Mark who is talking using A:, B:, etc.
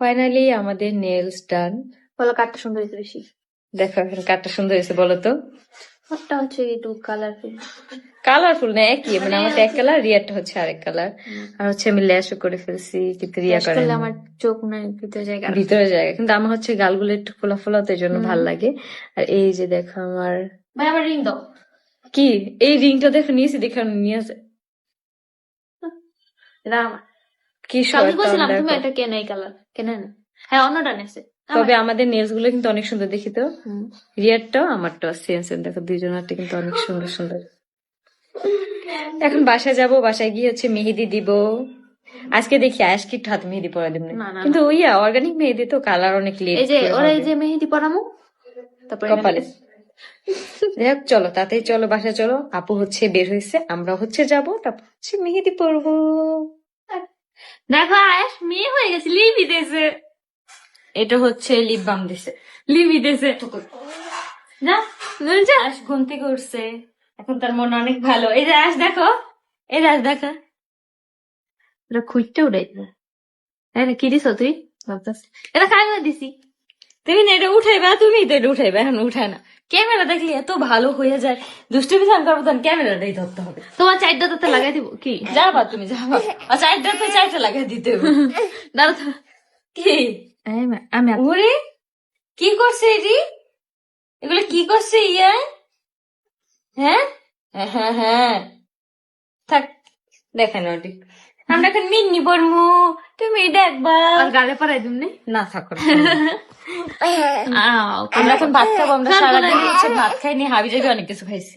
A: Finally আমাদের nails ডান
B: বলো কাঠটা সুন্দর হয়েছে বেশি।
A: দেখো এখন কাঠটা সুন্দর হয়েছে বলো তো।
B: কাঠটা হচ্ছে একটু কালারফুল
A: কালারফুল না একই মানে আমারটা এক কালার রিয়ারটা হচ্ছে আরেক কালার আর হচ্ছে আমি ল্যাশও করে ফেলছি কিন্তু রিয়া করে
B: আমার চোখ না ভিতরে জায়গা।
A: ভিতরে জায়গা কিন্তু আমার হচ্ছে গালগুলো একটু ফোলা ফোলা তো জন্য। ভালো লাগে। আর এই যে দেখো আমার
B: ভাই আমার রিং দাও।
A: কি? এই রিংটা দেখো নিয়েছি দেখো নিয়ে আসে।
B: এটা আমার।
A: কি
B: কালকে
A: শয়তান
B: তুমি
A: দেখো।
B: এটা কালার কেন না? হ্যাঁ অন্যটা নেছে
A: তবে আমাদের নেলসগুলো কিন্তু অনেক সুন্দর দেখি তো। রিয়ারটাও আমারটাও সেম সেম দেখো কিন্তু অনেক সুন্দর সুন্দর। এখন বাসায় যাব বাসায় গিয়ে হচ্ছে মেহেদি দিব। আজকে দেখি আজকে একটু হাতে মেহেদি পরা দিব। কিন্তু ওই অর্গানিক মেহেদি তো কালার অনেক লেট
B: এই যে ওরা এই যে মেহেদি পরামু তারপরে
A: কপালে। যাই হোক, চলো তাতেই চলো বাসায় চলো। আপু হচ্ছে বের হয়েছে আমরা হচ্ছে যাব তারপর হচ্ছে মেহেদি পরবো।
B: দেখো আয়াস মেয়ে হয়ে গেছে লিবি দেশে
A: এটা হচ্ছে লিপ বাম দিছে।
B: লিবি দেশে যা। যা
A: ঘুম থেকে উঠছে। এখন তার মন অনেক ভালো। এই যে আস দেখো। এই আস দেখো।
B: এটা খুঁজতে উড়াই এটা কি দিছ তুই? এটা কাজ দিছি?
A: তুমি না এটা উঠাইবা তুমি তো এটা উঠাইবা। এখন উঠায় না। ক্যামেরা দেখলে এত ভালো হয়ে যায়। দুষ্টু বিধান করব তখন ক্যামেরাটাই ধরতে হবে।
B: তোমার চারটা তাতে লাগাই দিব কি?
A: যাবা তুমি যাবা আর চারটা তো চারটা লাগাই দিতে হবে।
B: দাঁড়া
A: কি?
B: আমি- আমি
A: ওরে কি করছে এটি? এগুলো কি করছে ইয়া? হ্যাঁ? হ্যাঁ, হ্যাঁ হ্যাঁ। থাক দেখেন ওটি আমরা এখন মিন্নি পড়মু। তুমি দেখবা।
B: আর গালে পড়াই দিম নে
A: থাকো আমরা এখন ভাত খাব আমরা সারাদিন ভাত খাইনি হাবি যাবি অনেক কিছু খাইছি।